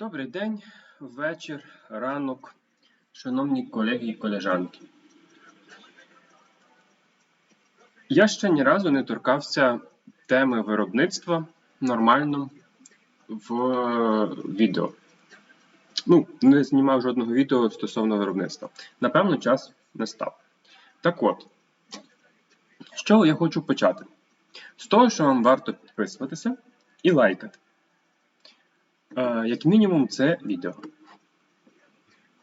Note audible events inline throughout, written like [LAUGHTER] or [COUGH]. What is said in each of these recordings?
Добрий день, вечір, ранок, шановні колеги і колежанки. Я ще ні разу не торкався теми виробництва нормально в відео. Ну, не знімав жодного відео стосовно виробництва. Напевно, час настав. Так от, з чого я хочу почати? З того, що вам варто підписуватися і лайкати. Е, Як мінімум, це відео.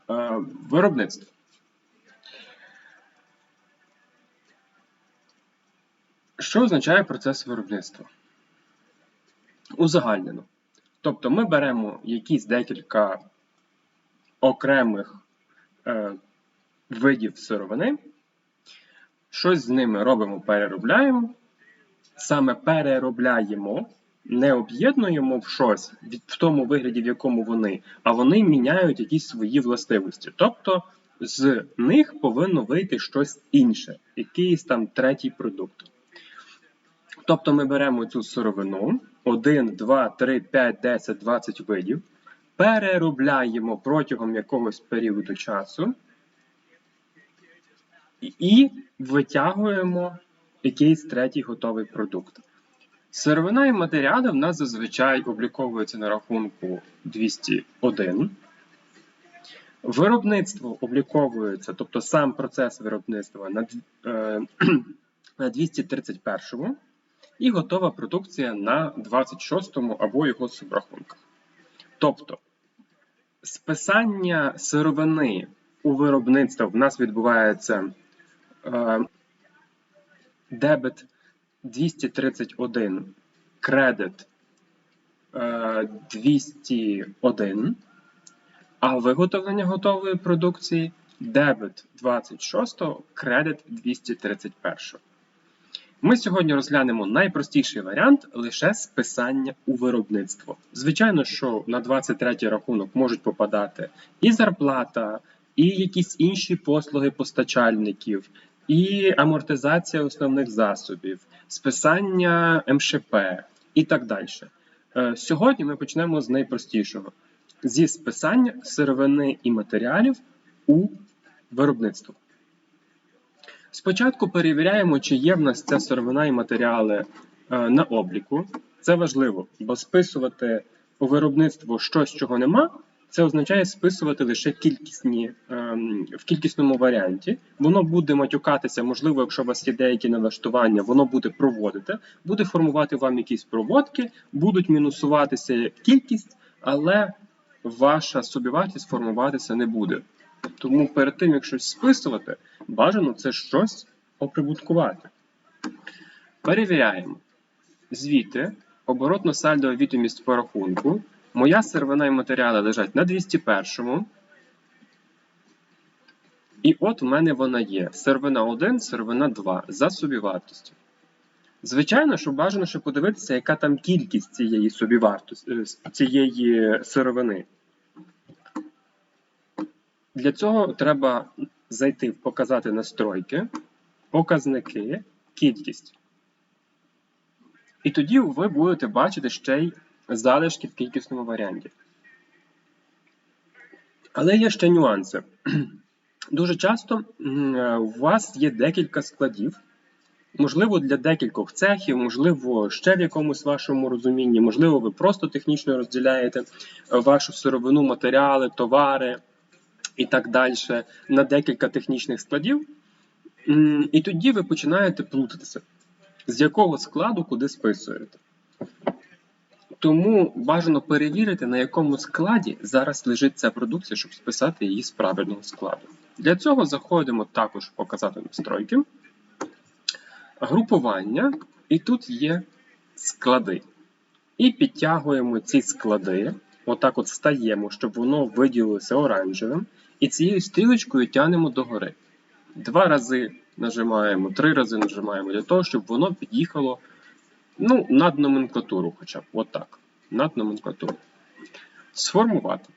Е, Виробництво. Що означає процес виробництва? Узагальнено. Тобто ми беремо якісь декілька окремих е, видів сировини, щось з ними робимо, переробляємо. Саме переробляємо, не об'єднуємо в щось в тому вигляді, в якому вони, а вони міняють якісь свої властивості. Тобто з них повинно вийти щось інше, якийсь там третій продукт. Тобто ми беремо цю сировину 1, 2, 3, 5, 10, 20 видів, переробляємо протягом якогось періоду часу і- витягуємо якийсь третій готовий продукт. Сировина і матеріали в нас зазвичай обліковуються на рахунку 201. Виробництво обліковується, тобто сам процес виробництва на, е, [CLEARS THROAT] на 231 і готова продукція на 26 або його субрахунках. Тобто списання сировини у виробництво в нас відбувається е, дебет 231, кредит е, 201, а виготовлення готової продукції дебет 26, кредит 231. Ми сьогодні розглянемо найпростіший варіант лише списання у виробництво. Звичайно, що на 23 рахунок можуть попадати і зарплата, і якісь інші послуги постачальників, і амортизація основних засобів, списання МШП і так далі. Е, Сьогодні ми почнемо з найпростішого: зі списання сировини і матеріалів у виробництво. Спочатку перевіряємо, чи є в нас ця сировина і матеріали е, на обліку. Це важливо, бо списувати у виробництво щось, чого нема, це означає списувати лише кількісні, ем, в кількісному варіанті. Воно буде матюкатися, можливо, якщо у вас є деякі налаштування, воно буде проводити, буде формувати вам якісь проводки, будуть мінусуватися кількість, але ваша собівартість формуватися не буде. Тому перед тим, як щось списувати, бажано це щось оприбуткувати. Перевіряємо. Звіти, оборотно-сальдова відомість по рахунку. Моя сировина і матеріали лежать на 201. І от в мене вона є. Сировина 1, сировина 2 за собівартістю. Звичайно, що бажано ще подивитися, яка там кількість цієї собівартості, е, цієї сировини. Для цього треба зайти в показати настройки, показники, кількість. І тоді ви будете бачити ще й залишки в кількісному варіанті. Але є ще нюанси. [CLEARS THROAT] Дуже часто у вас є декілька складів, можливо, для декількох цехів, можливо, ще в якомусь вашому розумінні, можливо, ви просто технічно розділяєте е, вашу сировину, матеріали, товари і так далі на декілька технічних складів. І тоді ви починаєте плутатися, з якого складу куди списуєте. Тому бажано перевірити, на якому складі зараз лежить ця продукція, щоб списати її з правильного складу. Для цього заходимо також показати настройки, групування, і тут є склади. І підтягуємо ці склади, отак от стаємо, щоб воно виділилося оранжевим, і цією стрілочкою тягнемо догори. Два рази нажимаємо, три рази нажимаємо для того, щоб воно під'їхало ну, над номенклатуру, хоча б отак. Над номенклатуру. Сформувати.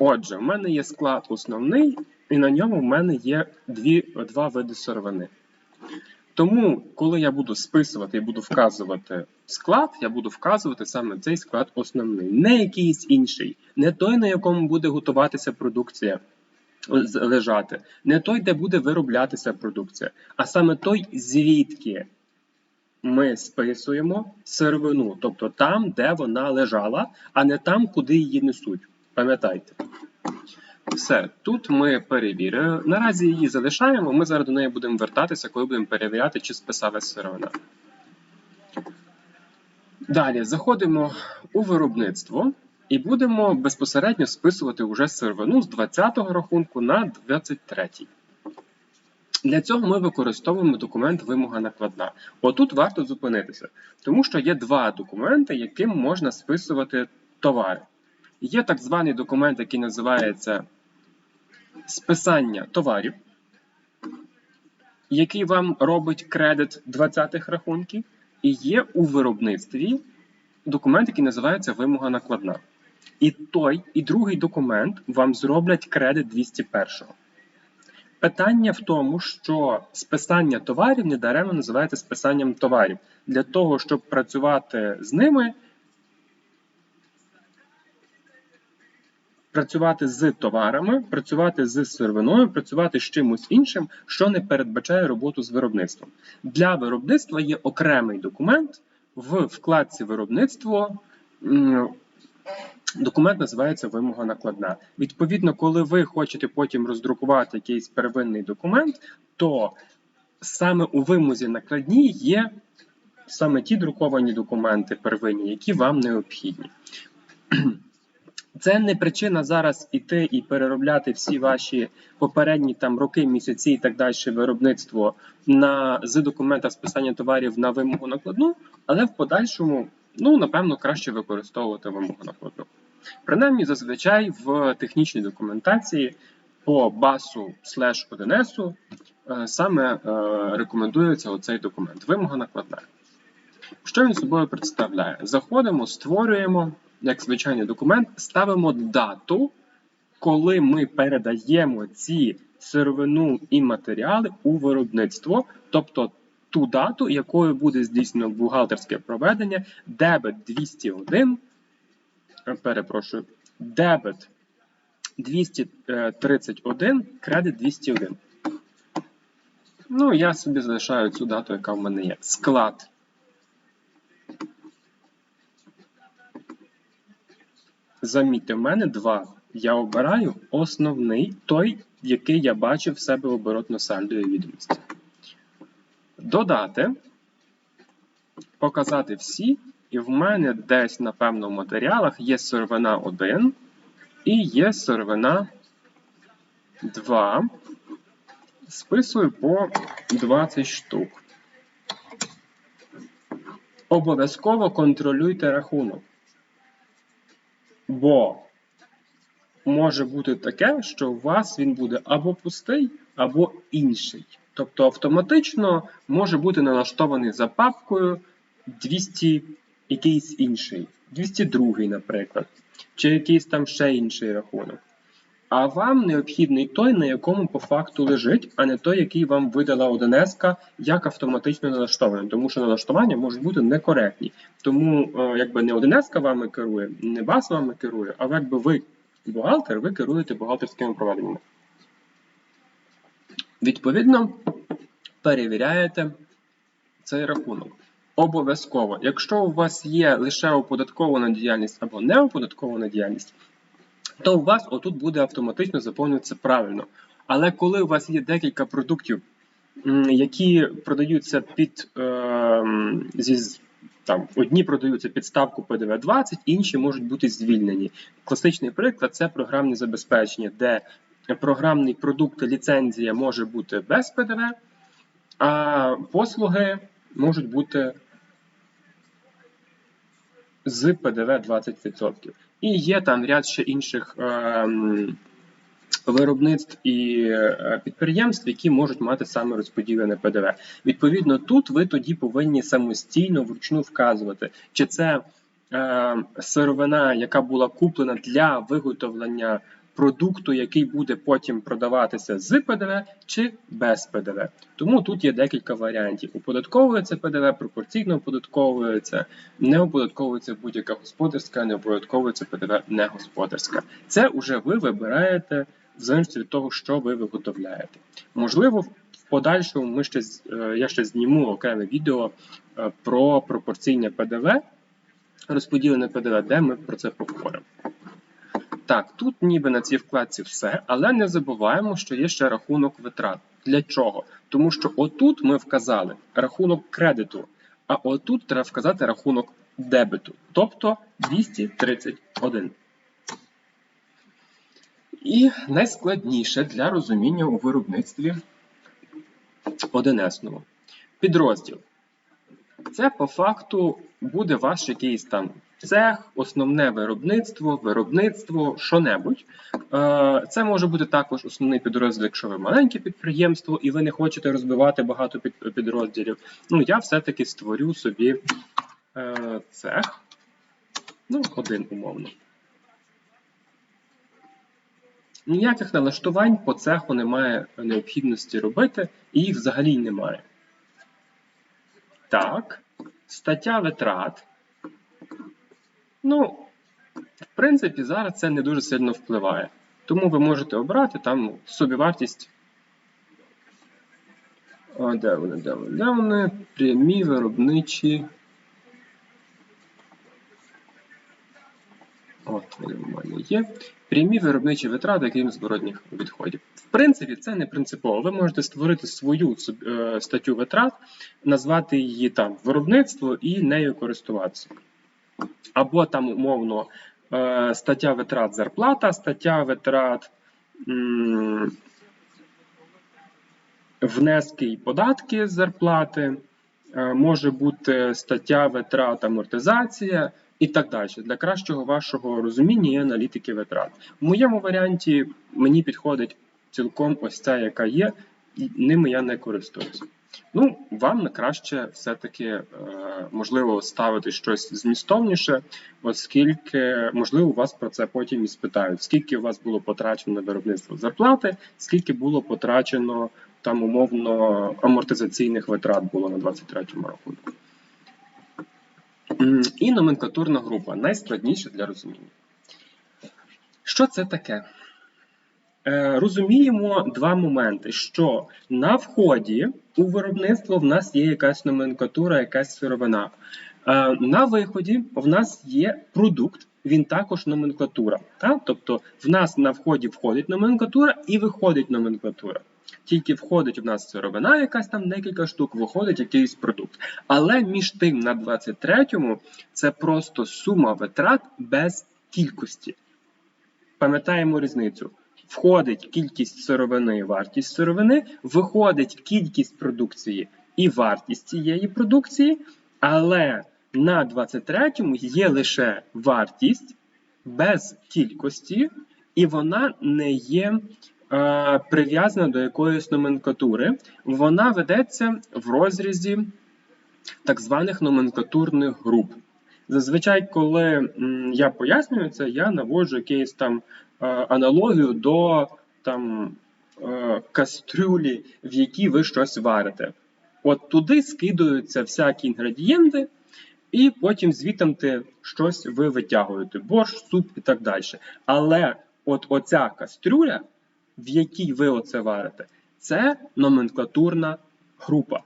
Отже, в мене є склад основний, і на ньому в мене є дві, два види сировини. Тому, коли я буду списувати і буду вказувати склад, я буду вказувати саме цей склад основний, не якийсь інший, не той, на якому буде готуватися продукція лежати, не той, де буде вироблятися продукція, а саме той, звідки ми списуємо сировину, тобто там, де вона лежала, а не там, куди її несуть. Пам'ятайте. Все, тут ми перевірили. Наразі її залишаємо. Ми зараз до неї будемо вертатися, коли будемо перевіряти, чи списалась сировина. Далі заходимо у виробництво і будемо безпосередньо списувати вже сировину з 20-го рахунку на 23-й. Для цього ми використовуємо документ вимога накладна. Отут варто зупинитися, тому що є два документи, яким можна списувати товари. Є так званий документ, який називається списання товарів, який вам робить кредит 20-х рахунків, і є у виробництві документ, який називається вимога накладна. І той, і другий документ вам зроблять кредит 201-го. Питання в тому, що списання товарів недаремно називається списанням товарів. Для того, щоб працювати з ними, працювати з товарами, працювати з сировиною, працювати з чимось іншим, що не передбачає роботу з виробництвом. Для виробництва є окремий документ в вкладці виробництво. Документ називається вимога накладна. Відповідно, коли ви хочете потім роздрукувати якийсь первинний документ, то саме у вимозі накладній є саме ті друковані документи первинні, які вам необхідні. Це не причина зараз іти і переробляти всі ваші попередні там роки, місяці і так далі виробництво на з документа списання товарів на вимогу накладну, але в подальшому, ну напевно, краще використовувати вимогу накладну. Принаймні, зазвичай в технічній документації по басу слеш 1 саме е, рекомендується оцей документ. Вимога накладна. Що він собою представляє? Заходимо, створюємо як звичайний документ, ставимо дату, коли ми передаємо ці сировину і матеріали у виробництво, тобто ту дату, якою буде здійснено бухгалтерське проведення, дебет 201, е, перепрошую, дебет 231, кредит 201. Ну, я собі залишаю цю дату, яка в мене є. Склад. Замітьте, в мене два. Я обираю основний, той, який я бачив в себе в оборотно-сальдовій відомості. Додати, показати всі, і в мене десь, напевно, в матеріалах є сировина 1 і є сировина 2. Списую по 20 штук. Обов'язково контролюйте рахунок. Бо може бути таке, що у вас він буде або пустий, або інший. Тобто автоматично може бути налаштований за папкою 200 якийсь інший, 202, наприклад, чи якийсь там ще інший рахунок. А вам необхідний той, на якому по факту лежить, а не той, який вам видала ОДНС, як автоматично налаштований. Тому що налаштування можуть бути некоректні. Тому е, якби не ОДНС вами керує, не БАС вами керує, а якби ви бухгалтер, ви керуєте бухгалтерськими проведеннями. Відповідно, перевіряєте цей рахунок. Обов'язково, якщо у вас є лише оподаткована діяльність або неоподаткована діяльність, то у вас отут буде автоматично заповнюватися правильно. Але коли у вас є декілька продуктів, які продаються під е, зі там одні продаються під ставку ПДВ 20, інші можуть бути звільнені. Класичний приклад це програмне забезпечення, де програмний продукт ліцензія може бути без ПДВ, а послуги можуть бути з ПДВ 20%. І є там ряд ще інших ем, виробництв і е, підприємств, які можуть мати саме розподілене ПДВ. Відповідно, тут ви тоді повинні самостійно вручну вказувати, чи це е, сировина, яка була куплена для виготовлення продукту, який буде потім продаватися з ПДВ чи без ПДВ. Тому тут є декілька варіантів. Оподатковується ПДВ, пропорційно оподатковується, не оподатковується будь-яка господарська, не оподатковується ПДВ не господарська. Це вже ви вибираєте в залежності від того, що ви виготовляєте. Можливо, в подальшому ми ще е, я ще зніму окреме відео е, про пропорційне ПДВ, розподілене ПДВ, де ми про це поговоримо. Так, тут ніби на цій вкладці все, але не забуваємо, що є ще рахунок витрат. Для чого? Тому що отут ми вказали рахунок кредиту, а отут треба вказати рахунок дебету, тобто 231. І найскладніше для розуміння у виробництві 1С. Підрозділ. Це по факту буде ваш якийсь там цех, основне виробництво, виробництво, що-небудь. Е, Це може бути також основний підрозділ, якщо ви маленьке підприємство і ви не хочете розбивати багато підрозділів. Ну, я все-таки створю собі е, цех. Ну, один умовно. Ніяких налаштувань по цеху немає необхідності робити, і їх взагалі немає. Так, стаття витрат. Ну, в принципі, зараз це не дуже сильно впливає. Тому ви можете обрати там собівартість. А, де вони, де вони? Де вони? Прямі виробничі. От вони в мене є. Прямі виробничі витрати, крім зворотніх відходів. В принципі, це не принципово. Ви можете створити свою е, статтю витрат, назвати її там виробництво і нею користуватися. Або там умовно е, стаття витрат зарплата, стаття витрат внески і податки з зарплати, е, може бути стаття витрат амортизація і так далі. Для кращого вашого розуміння і аналітики витрат. В моєму варіанті мені підходить цілком ось ця, яка є, і ними я не користуюся. Ну, вам краще все-таки е, можливо ставити щось змістовніше, оскільки можливо вас про це потім і спитають, скільки у вас було потрачено на виробництво зарплати, скільки було потрачено там умовно амортизаційних витрат було на 23-му рахунку. І номенклатурна група найскладніше для розуміння. Що це таке? Е, Розуміємо два моменти: що на вході у виробництво в нас є якась номенклатура, якась сировина. Е, На виході в нас є продукт, він також номенклатура. Так? Тобто в нас на вході входить номенклатура і виходить номенклатура. Тільки входить в нас сировина, якась там декілька штук, виходить якийсь продукт. Але між тим на 23-му це просто сума витрат без кількості. Пам'ятаємо різницю. Входить кількість сировини і вартість сировини, виходить кількість продукції і вартість цієї продукції, але на 23-му є лише вартість без кількості, і вона не є е, прив'язана до якоїсь номенклатури. Вона ведеться в розрізі так званих номенклатурних груп. Зазвичай, коли я пояснюю це, я наводжу якийсь там е, аналогію до там е, кастрюлі, в якій ви щось варите. От туди скидаються всякі інгредієнти, і потім звітамте щось ви витягуєте: борщ, суп і так далі. Але от оця кастрюля, в якій ви оце варите, це номенклатурна група.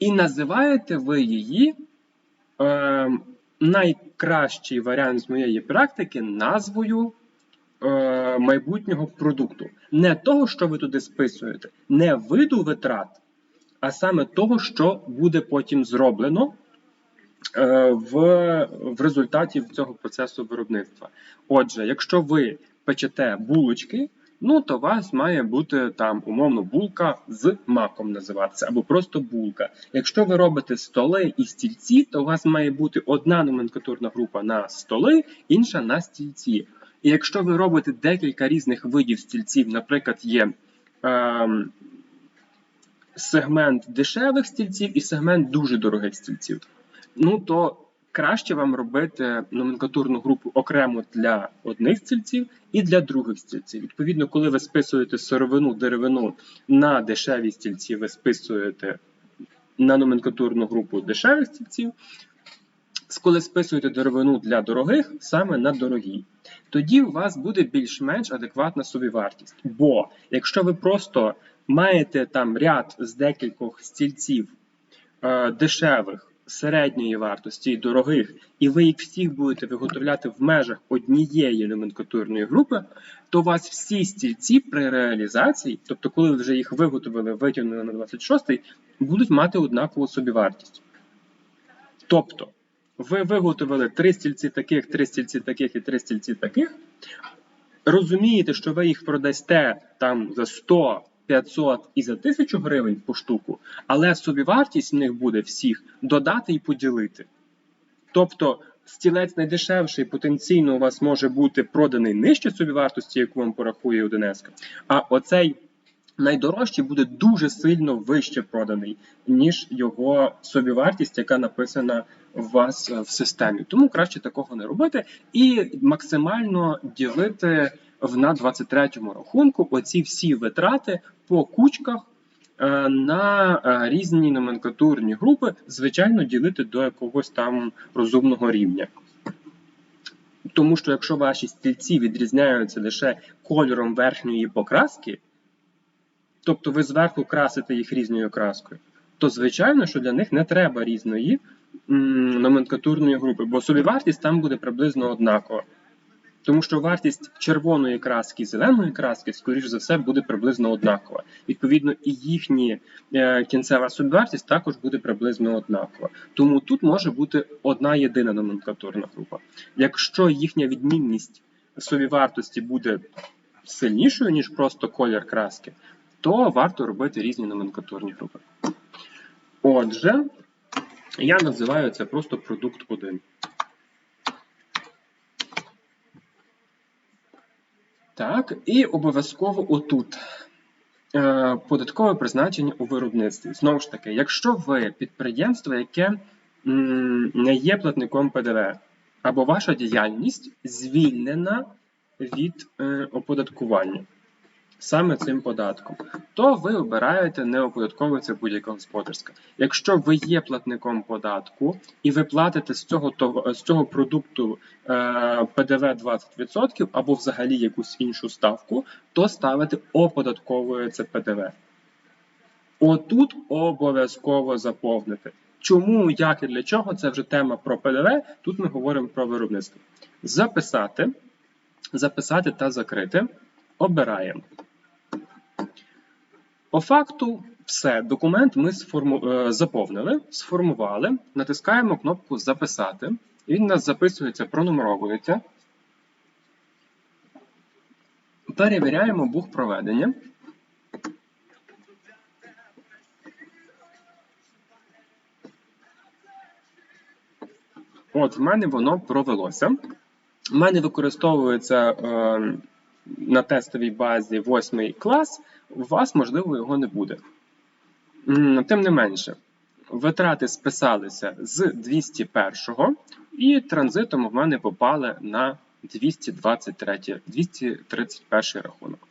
І називаєте ви її е, найкращий варіант з моєї практики назвою е, майбутнього продукту. Не того, що ви туди списуєте, не виду витрат, а саме того, що буде потім зроблено е, в, в результаті цього процесу виробництва. Отже, якщо ви печете булочки, ну то у вас має бути там умовно булка з маком називатися, або просто булка. Якщо ви робите столи і стільці, то у вас має бути одна номенклатурна група на столи, інша на стільці. І якщо ви робите декілька різних видів стільців, наприклад, є ем, сегмент дешевих стільців і сегмент дуже дорогих стільців, ну то краще вам робити номенклатурну групу окремо для одних стільців і для других стільців. Відповідно, коли ви списуєте сировину, деревину на дешеві стільці, ви списуєте на номенклатурну групу дешевих стільців. Коли списуєте деревину для дорогих, саме на дорогі. Тоді у вас буде більш-менш адекватна собівартість. Бо якщо ви просто маєте там ряд з декількох стільців е, дешевих, середньої вартості і дорогих, і ви їх всіх будете виготовляти в межах однієї номенклатурної групи, то у вас всі стільці при реалізації, тобто, коли ви вже їх виготовили, витягнули на 26-й, будуть мати однакову собівартість. Тобто, ви виготовили три стільці таких, три стільці таких і три стільці таких. Розумієте, що ви їх продасте там за 100, 500 і за 1000 гривень по штуку, але собівартість в них буде всіх додати і поділити. Тобто стілець найдешевший потенційно у вас може бути проданий нижче собівартості, яку вам порахує Одинеска, а оцей найдорожчий буде дуже сильно вище проданий, ніж його собівартість, яка написана у вас в системі. Тому краще такого не робити і максимально ділити на 23-му рахунку оці всі витрати по кучках. е, На е, різні номенклатурні групи, звичайно, ділити до якогось там розумного рівня. Тому що якщо ваші стільці відрізняються лише кольором верхньої покраски, тобто ви зверху красите їх різною краскою, то звичайно, що для них не треба різної номенклатурної групи, бо собівартість там буде приблизно однакова. Тому що вартість червоної краски і зеленої краски, скоріш за все, буде приблизно однакова. Відповідно, і їхні е, кінцева собівартість також буде приблизно однакова. Тому тут може бути одна єдина номенклатурна група. Якщо їхня відмінність собівартості буде сильнішою, ніж просто колір краски, то варто робити різні номенклатурні групи. Отже, я називаю це просто продукт 1. Так, і обов'язково отут. Е, Податкове призначення у виробництві. Знову ж таки, якщо ви підприємство, яке не є платником ПДВ, або ваша діяльність звільнена від е, оподаткування саме цим податком, то ви обираєте не оподатковується будь-яка господарська. Якщо ви є платником податку і ви платите з цього з цього продукту е, ПДВ 20% або взагалі якусь іншу ставку, то ставите оподатковується ПДВ. Отут обов'язково заповнити. Чому, як і для чого, це вже тема про ПДВ. Тут ми говоримо про виробництво. Записати, записати та закрити. Обираємо. По факту, все, документ ми сформу... е, заповнили, сформували, натискаємо кнопку Записати. Він у нас записується, пронумеровується. Перевіряємо бух проведення. От, в мене воно провелося. У мене використовується е, тестовій базі 8 клас, у вас, можливо, його не буде. Тим не менше, витрати списалися з 201 і транзитом в мене попали на 223, 231 рахунок.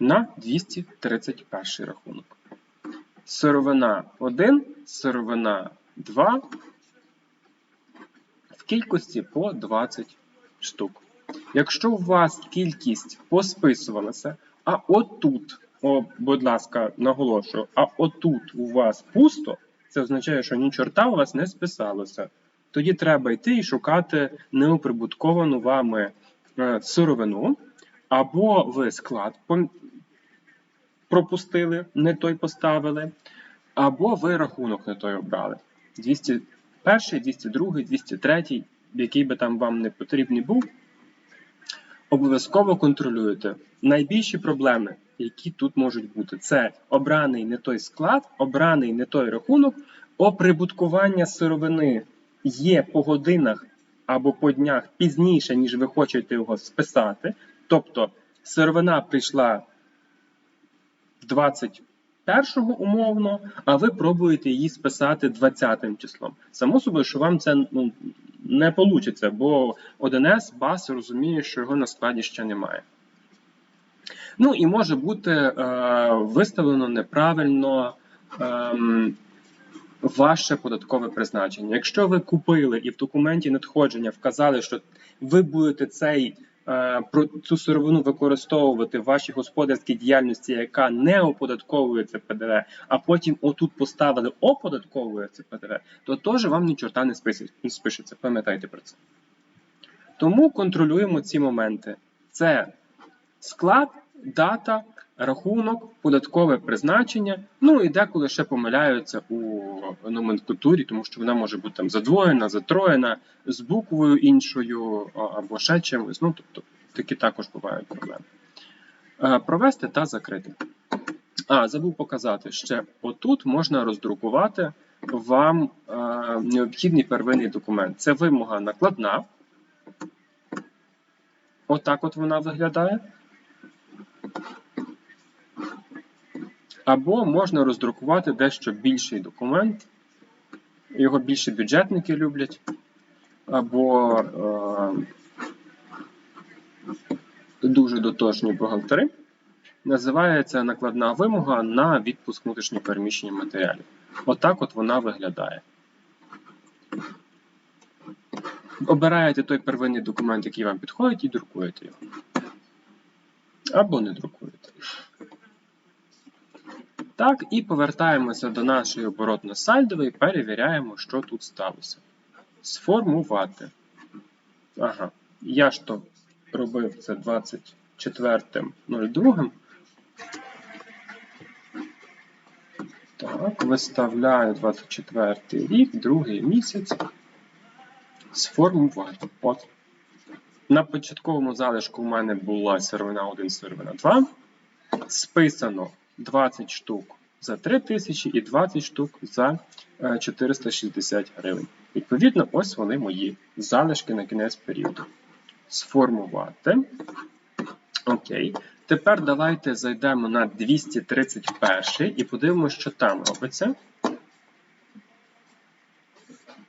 На 231 рахунок. Сировина 1, сировина 2 в кількості по 20 штук. Якщо у вас кількість посписувалася, а отут, о, будь ласка, наголошую, а отут у вас пусто, це означає, що ні чорта у вас не списалося. Тоді треба йти і шукати неоприбутковану вами е, сировину, або ви склад пропустили, не той поставили, або ви рахунок не той обрали. 201, 202, 203, який би там вам не потрібний був, обов'язково контролюєте. Найбільші проблеми, які тут можуть бути, це обраний не той склад, обраний не той рахунок, оприбуткування сировини є по годинах або по днях пізніше, ніж ви хочете його списати. Тобто сировина прийшла в 20 першого умовно, а ви пробуєте її списати 20 числом. Само собою, що вам це ну, не вийде, бо 1С бас розуміє, що його на складі ще немає. Ну і може бути е, виставлено неправильно е, ваше податкове призначення. Якщо ви купили і в документі надходження вказали, що ви будете цей цю сировину використовувати в вашій господарській діяльності, яка не оподатковується ПДВ, а потім отут поставили оподатковується ПДВ, то теж вам ні чорта не спишеться. Пам'ятайте про це. Тому контролюємо ці моменти. Це склад, дата, рахунок, податкове призначення. Ну і деколи ще помиляються у номенклатурі, тому що вона може бути там задвоєна, затроєна, з буквою іншою або ще чимось. Ну, тобто такі також бувають проблеми. Е, Провести та закрити. А, забув показати ще отут можна роздрукувати вам е, необхідний первинний документ. Це вимога накладна. Отак от вона виглядає. Або можна роздрукувати дещо більший документ. Його більше бюджетники люблять. Або е, дуже дотошні бухгалтери. Називається накладна вимога на відпуск внутрішньопереміщення матеріалів. Отак от вона виглядає. Обираєте той первинний документ, який вам підходить, і друкуєте його. Або не друкуєте. Так, і повертаємося до нашої оборотно-сальдової, перевіряємо, що тут сталося. Сформувати. Ага. Я ж то робив це 24.02. Так, виставляю 24 рік, другий місяць. Сформувати. От. На початковому залишку в мене була сировина 1, сировина 2. Списано 20 штук за 3 тисячі і 20 штук за е, 460 гривень. Відповідно, ось вони мої залишки на кінець періоду. Сформувати. Окей. Тепер давайте зайдемо на 231 і подивимося, що там робиться.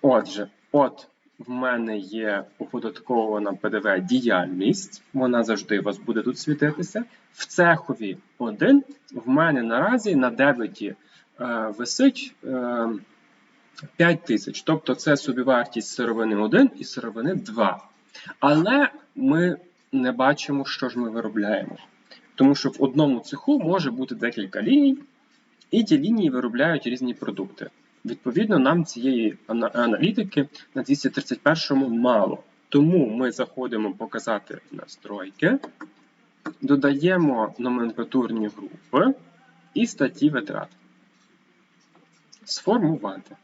Отже, от в мене є оподаткована ПДВ діяльність, вона завжди у вас буде тут світитися. В цехові 1 в мене наразі на дебеті е, висить е, 5 тисяч. Тобто це собівартість сировини 1 і сировини 2. Але ми не бачимо, що ж ми виробляємо. Тому що в одному цеху може бути декілька ліній, і ті лінії виробляють різні продукти. Відповідно, нам цієї аналітики на 231-му мало. Тому ми заходимо показати настройки, додаємо номенклатурні групи і статті витрат. Сформувати.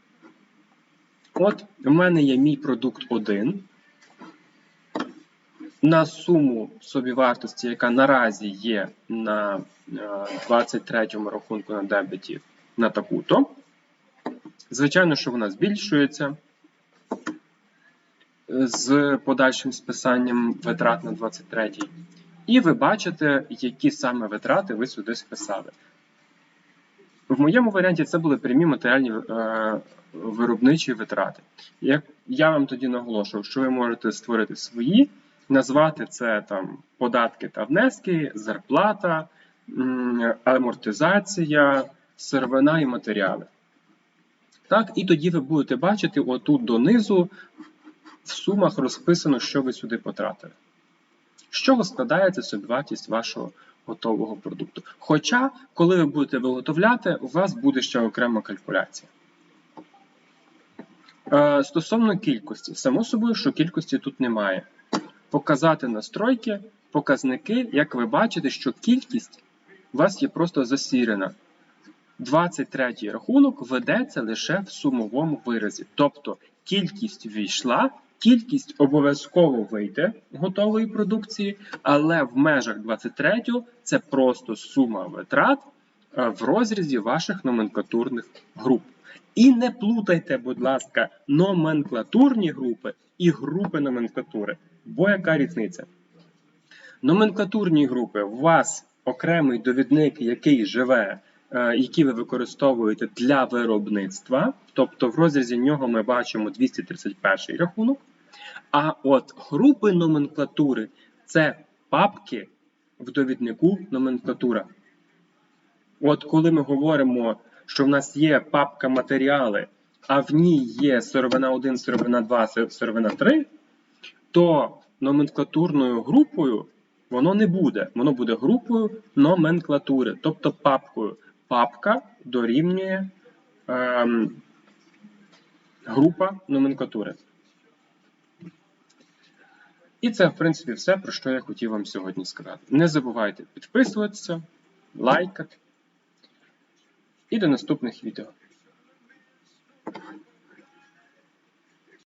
От у мене є мій продукт 1. На суму собівартості, яка наразі є на 23 му рахунку на дебеті на таку-то. Звичайно, що вона збільшується з подальшим списанням витрат на 23. І ви бачите, які саме витрати ви сюди списали. В моєму варіанті це були прямі матеріальні е, виробничі витрати. Як я вам тоді наголошував, що ви можете створити свої, назвати це там податки та внески, зарплата, амортизація, сировина і матеріали. Так, і тоді ви будете бачити отут донизу в сумах розписано, що ви сюди потратили. З чого складається собівартість вашого готового продукту. Хоча, коли ви будете виготовляти, у вас буде ще окрема калькуляція. Е, стосовно кількості, само собою, що кількості тут немає. Показати настройки, показники, як ви бачите, що кількість у вас є просто засірена. 23 рахунок ведеться лише в сумовому виразі. Тобто кількість війшла, кількість обов'язково вийде готової продукції, але в межах 23 це просто сума витрат е, в розрізі ваших номенклатурних груп. І не плутайте, будь ласка, номенклатурні групи і групи номенклатури. Бо яка різниця? Номенклатурні групи у вас окремий довідник, який живе які ви використовуєте для виробництва. Тобто в розрізі нього ми бачимо 231 рахунок. А от групи номенклатури це папки в довіднику номенклатура. От коли ми говоримо, що в нас є папка матеріали, а в ній є сировина 1, сировина 2, сировина 3, то номенклатурною групою воно не буде. Воно буде групою номенклатури, тобто папкою. Папка дорівнює ем, група номенклатури. І це, в принципі, все, про що я хотів вам сьогодні сказати. Не забувайте підписуватися, лайкати. І до наступних відео.